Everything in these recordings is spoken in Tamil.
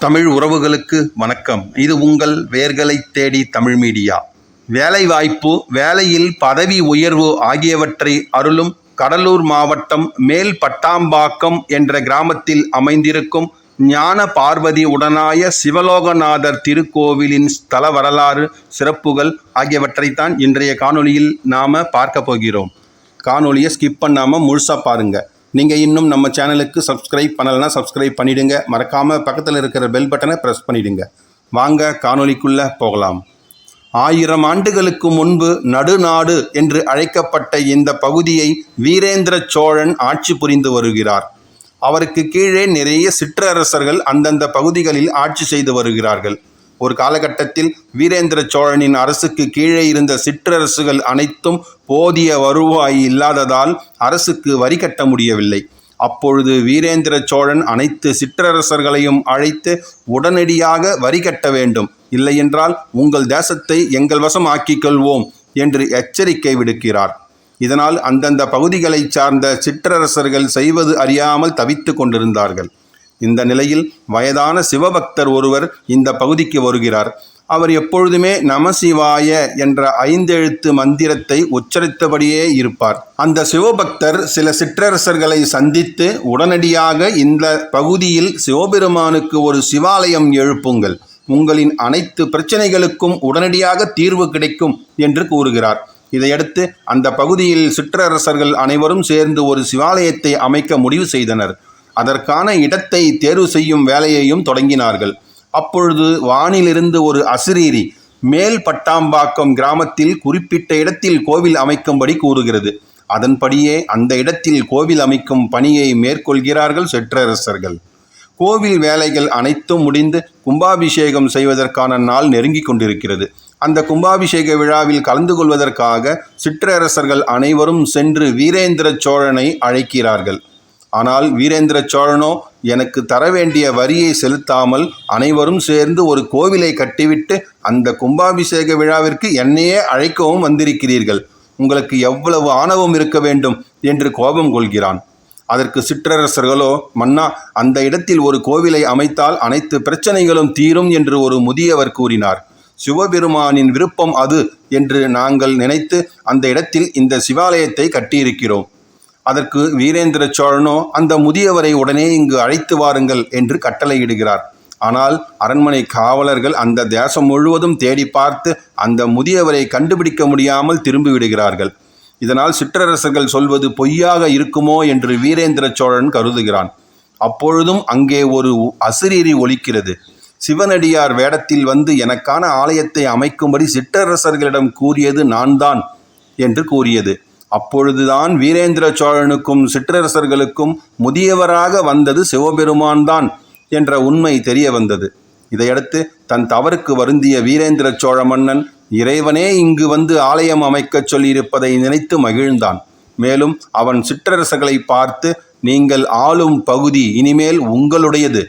தமிழ் உறவுகளுக்கு வணக்கம். இது உங்கள் வேர்களை தேடி தமிழ் மீடியா. வேலைவாய்ப்பு வேலையில் பதவி உயர்வு ஆகியவற்றை அருளும் கடலூர் மாவட்டம் மேல் பட்டாம்பாக்கம் என்ற கிராமத்தில் அமைந்திருக்கும் ஞான பார்வதி உடனாய சிவலோகநாதர் திருக்கோவிலின் ஸ்தல வரலாறு சிறப்புகள் ஆகியவற்றைத்தான் இன்றைய காணொளியில் நாம் பார்க்க போகிறோம். காணொளியை ஸ்கிப் பண்ணாமல் முழுசாக பாருங்கள் நீங்கள் இன்னும் நம்ம சேனலுக்கு சப்ஸ்கிரைப் பண்ணலைன்னா சப்ஸ்கிரைப் பண்ணிவிடுங்க மறக்காமல் பக்கத்தில் இருக்கிற பெல் பட்டனை ப்ரெஸ் பண்ணிவிடுங்க வாங்க காணொலிக்குள்ளே போகலாம். ஆயிரம் ஆண்டுகளுக்கு முன்பு நடுநாடு என்று அழைக்கப்பட்ட இந்த பகுதியை வீரேந்திர சோழன் ஆட்சி புரிந்து வருகிறார். அவருக்கு கீழே நிறைய சிற்றரசர்கள் அந்தந்த பகுதிகளில் ஆட்சி செய்து வருகிறார்கள். ஒரு காலகட்டத்தில் வீரேந்திர சோழனின் அரசுக்கு கீழே இருந்த சிற்றரசுகள் அனைத்தும் போதிய வருவாய் இல்லாததால் அரசுக்கு வரி கட்ட முடியவில்லை. அப்பொழுது வீரேந்திர சோழன் அனைத்து சிற்றரசர்களையும் அழைத்து உடனடியாக வரி கட்ட வேண்டும். இல்லையென்றால் உங்கள் தேசத்தை எங்கள் வசம் ஆக்கிக் கொள்வோம் என்று எச்சரிக்கை விடுக்கிறார். இதனால் அந்தந்த பகுதிகளைச் சார்ந்த சிற்றரசர்கள் செய்வது அறியாமல் தவித்து கொண்டிருந்தார்கள். இந்த நிலையில் வயதான சிவபக்தர் ஒருவர் இந்த பகுதிக்கு வருகிறார். அவர் எப்பொழுதுமே நமசிவாய என்ற ஐந்தெழுத்து மந்திரத்தை உச்சரித்தபடியே இருப்பார். அந்த சிவபக்தர் சில சிற்றரசர்களை சந்தித்து உடனடியாக இந்த பகுதியில் சிவபெருமானுக்கு ஒரு சிவாலயம் எழுப்புங்கள். உங்களின் அனைத்து பிரச்சனைகளுக்கும் உடனடியாக தீர்வு கிடைக்கும் என்று கூறுகிறார். இதையடுத்து அந்த பகுதியில் சிற்றரசர்கள் அனைவரும் சேர்ந்து ஒரு சிவாலயத்தை அமைக்க முடிவு செய்தனர். அதற்கான இடத்தை தேர்வு செய்யும் வேலையையும் தொடங்கினார்கள். அப்பொழுது வானிலிருந்து ஒரு அசிரீரி மேல் பட்டாம்பாக்கம் கிராமத்தில் குறிப்பிட்ட இடத்தில் கோவில் அமைக்கும்படி கூறுகிறது. அதன்படியே அந்த இடத்தில் கோவில் அமைக்கும் பணியை மேற்கொள்கிறார்கள் சிற்றரசர்கள். கோவில் வேலைகள் அனைத்தும் முடிந்து கும்பாபிஷேகம் செய்வதற்கான நாள் நெருங்கிக் கொண்டிருக்கிறது. அந்த கும்பாபிஷேக விழாவில் கலந்து கொள்வதற்காக சிற்றரசர்கள் அனைவரும் சென்று வீரேந்திர சோழனை அழைக்கிறார்கள். ஆனால் வீரேந்திர சோழனோ எனக்கு தர வேண்டிய வரியை செலுத்தாமல் அனைவரும் சேர்ந்து ஒரு கோவிலை கட்டிவிட்டு அந்த கும்பாபிஷேக விழாவிற்கு என்னையே அழைக்கவும் வந்திருக்கிறீர்கள். உங்களுக்கு எவ்வளவு ஆணவம் இருக்க வேண்டும் என்று கோபம் கொள்கிறான். அதற்கு சிற்றரசர்களோ மன்னா அந்த இடத்தில் ஒரு கோவிலை அமைத்தால் அனைத்து பிரச்சனைகளும் தீரும் என்று ஒரு முதியவர் கூறினார். சிவபெருமானின் விருப்பம் அது என்று நாங்கள் நினைத்து அந்த இடத்தில் இந்த சிவாலயத்தை கட்டியிருக்கிறோம். அதற்கு வீரேந்திர சோழனோ அந்த முதியவரை உடனே இங்கு அழைத்து வாருங்கள் என்று கட்டளையிடுகிறார். ஆனால் அரண்மனை காவலர்கள் அந்த தேசம் முழுவதும் தேடி பார்த்து அந்த முதியவரை கண்டுபிடிக்க முடியாமல் திரும்பிவிடுகிறார்கள் இதனால் சிற்றரசர்கள் சொல்வது பொய்யாக இருக்குமோ என்று வீரேந்திர சோழன் கருதுகிறான். அப்பொழுதும் அங்கே ஒரு அசிரீரி ஒலிக்கிறது. சிவனடியார் வேடத்தில் வந்து எனக்கான ஆலயத்தை அமைக்கும்படி சிற்றரசர்களிடம் கூறியது நான் தான் என்று கூறியது. அப்பொழுதுதான் வீரேந்திர சோழனுக்கும் சிற்றரசர்களுக்கும் முதியவராக வந்தது சிவபெருமான் தான் என்ற உண்மை தெரிய வந்தது. இதையடுத்து தன் தவறுக்கு வருந்திய வீரேந்திர சோழ மன்னன் இறைவனே இங்கு வந்து ஆலயம் அமைக்கச் சொல்லியிருப்பதை நினைத்து மகிழ்ந்தான். மேலும் அவன் சிற்றரசர்களை பார்த்து நீங்கள் ஆளும் பகுதி இனிமேல் உங்களுடையது.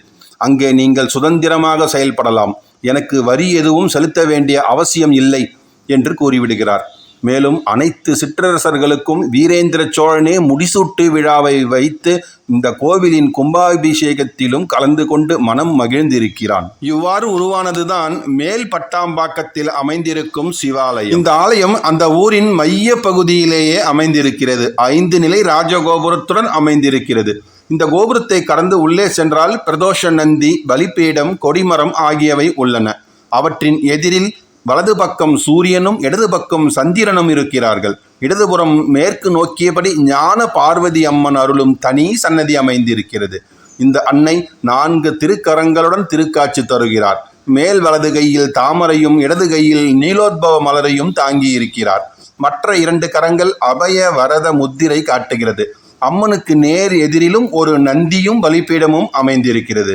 அங்கே நீங்கள் சுதந்திரமாக செயல்படலாம். எனக்கு வரி எதுவும் செலுத்த வேண்டிய அவசியம் இல்லை என்று கூறிவிடுகிறார். மேலும் அனைத்து சிற்றரசர்களுக்கும் வீரேந்திர சோழனே முடிசூட்டு விழாவை வைத்து இந்த கோவிலின் கும்பாபிஷேகத்திலும் கலந்து கொண்டு மனம் மகிழ்ந்திருக்கிறான். இவ்வாறு உருவானதுதான் மேல் பட்டாம்பாக்கத்தில் அமைந்திருக்கும் சிவாலயம். இந்த ஆலயம் அந்த ஊரின் மைய பகுதியிலேயே அமைந்திருக்கிறது. ஐந்து நிலை ராஜகோபுரத்துடன் அமைந்திருக்கிறது. இந்த கோபுரத்தை கடந்து உள்ளே சென்றால் பிரதோஷ நந்தி பலிபீடம் கொடிமரம் ஆகியவை உள்ளன. அவற்றின் எதிரில் வலது பக்கம் சூரியனும் இடது பக்கம் சந்திரனும் இருக்கிறார்கள். இடதுபுறம் மேற்கு நோக்கியபடி ஞான பார்வதி அம்மன் அருளும் தனி சன்னதி அமைந்திருக்கிறது. இந்த அன்னை நான்கு திருக்கரங்களுடன் திருக்காட்சி தருகிறார். மேல் வலது கையில் தாமரையும் இடது கையில் நீலோத்பவ மலரையும் தாங்கி இருக்கிறார் மற்ற இரண்டு கரங்கள் அபய வரத முத்திரை காட்டுகிறது. அம்மனுக்கு நேர் எதிரிலும் ஒரு நந்தியும் பலிப்பீடமும் அமைந்திருக்கிறது.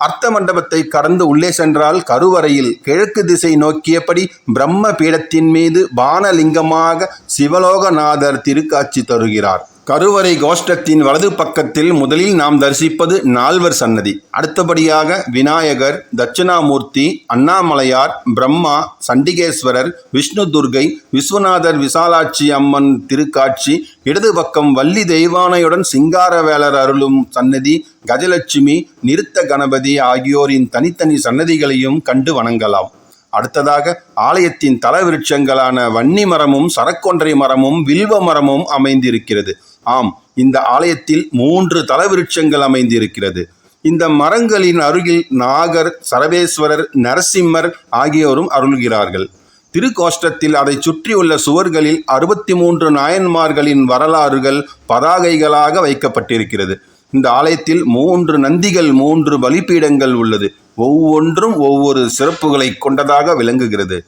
அர்த்த மண்டபத்தை கடந்து உள்ளே சென்றால் கருவறையில் கிழக்கு திசை நோக்கியபடி பிரம்ம பீடத்தின் மீது பானலிங்கமாக சிவலோகநாதர் திருக்காட்சி தருகிறார். கருவறை கோஷ்டத்தின் வலது பக்கத்தில் முதலில் நாம் தரிசிப்பது நால்வர் சன்னதி. அடுத்தபடியாக விநாயகர் தட்சிணாமூர்த்தி அண்ணாமலையார் பிரம்மா சண்டிகேஸ்வரர் விஷ்ணு துர்கை விஸ்வநாதர் விசாலாட்சி அம்மன் திருக்காட்சி இடது பக்கம் வள்ளி தெய்வானையுடன் சிங்காரவேலர் அருளும் சன்னதி கஜலட்சுமி நிறுத்த கணபதி ஆகியோரின் தனித்தனி சன்னதிகளையும் கண்டு வணங்கலாம். அடுத்ததாக ஆலயத்தின் தலவிருட்சங்களான வன்னி மரமும் சரக்கொன்றை மரமும் வில்வ மரமும் அமைந்திருக்கிறது. ஆம் இந்த ஆலயத்தில் மூன்று தலவிருட்சங்கள் அமைந்திருக்கிறது. இந்த மரங்களின் அருகில் நாகர் சரவேஸ்வரர் நரசிம்மர் ஆகியோரும் அருள்கிறார்கள். திருக்கோஷ்டத்தில் அதை சுற்றியுள்ள சுவர்களில் அறுபத்தி மூன்று நாயன்மார்களின் வரலாறுகள் பதாகைகளாக வைக்கப்பட்டிருக்கிறது. இந்த ஆலயத்தில் மூன்று நந்திகள் மூன்று பலிப்பீடங்கள் உள்ளது. ஒவ்வொன்றும் ஒவ்வொரு சிறப்புகளை கொண்டதாக விளங்குகிறது.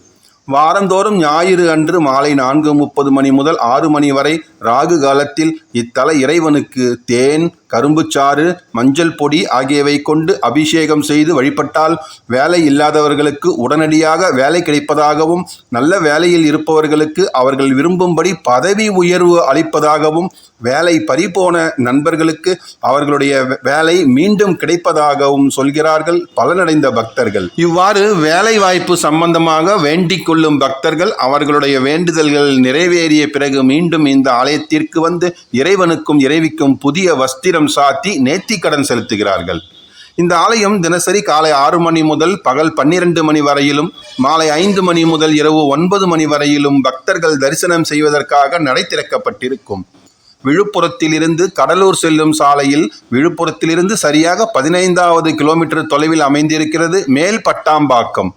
வாரந்தோறும் ஞாயிறு அன்று மாலை நான்கு முப்பது மணி முதல் ஆறு மணி வரை ராகு காலத்தில் இத்தல இறைவனுக்கு தேன் கரும்புச்சாறு மஞ்சள் பொடி ஆகியவை கொண்டு அபிஷேகம் செய்து வழிபட்டால் வேலை இல்லாதவர்களுக்கு உடனடியாக வேலை கிடைப்பதாகவும் நல்ல வேலையில் இருப்பவர்களுக்கு அவர்கள் விரும்பும்படி பதவி உயர்வு அளிப்பதாகவும் வேலை பறிபோன நண்பர்களுக்கு அவர்களுடைய வேலை மீண்டும் கிடைப்பதாகவும் சொல்கிறார்கள் பலனடைந்த பக்தர்கள். இவ்வாறு வேலை வாய்ப்பு சம்பந்தமாக வேண்டிக் கொள்ளும் பக்தர்கள் அவர்களுடைய வேண்டுதல்கள் நிறைவேறிய பிறகு மீண்டும் இந்த ஆலயத்திற்கு வந்து இறைவனுக்கும் இறைவிக்கும் புதிய வஸ்திரம் சாத்தி நேர்த்திக்கடன் செலுத்துகிறார்கள். இந்த ஆலயம் தினசரி காலை ஆறு மணி முதல் பகல் பன்னிரண்டு மணி வரையிலும் மாலை ஐந்து மணி முதல் இரவு ஒன்பது மணி வரையிலும் பக்தர்கள் தரிசனம் செய்வதற்காக நடை திறக்கப்பட்டிருக்கும். விழுப்புரத்திலிருந்து கடலூர் செல்லும் சாலையில் விழுப்புரத்திலிருந்து சரியாக பதினைந்தாவது கிலோமீட்டர் தொலைவில் அமைந்திருக்கிறது மேல் பட்டாம்பாக்கம்.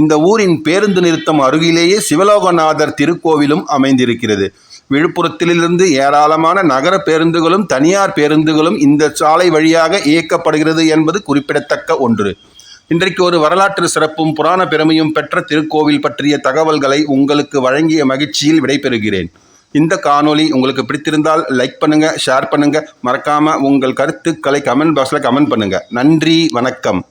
இந்த ஊரின் பேருந்து நிறுத்தம் அருகிலேயே சிவலோகநாதர் திருக்கோவிலும் அமைந்திருக்கிறது. விழுப்புரத்திலிருந்து ஏராளமான நகர பேருந்துகளும் தனியார் பேருந்துகளும் இந்த சாலை வழியாக இயக்கப்படுகிறது என்பது குறிப்பிடத்தக்க ஒன்று. இன்றைக்கு ஒரு வரலாற்று சிறப்பும் புராண பெருமையும் பெற்ற திருக்கோவில் பற்றிய தகவல்களை உங்களுக்கு வழங்கிய மகிழ்ச்சியில் விடைபெறுகிறேன். இந்த காணொளி உங்களுக்கு பிடித்திருந்தால் லைக் பண்ணுங்க ஷேர் பண்ணுங்க. மறக்காம உங்கள் கருத்துக்களை கமெண்ட் பாக்ஸில் கமெண்ட் பண்ணுங்க. நன்றி வணக்கம்.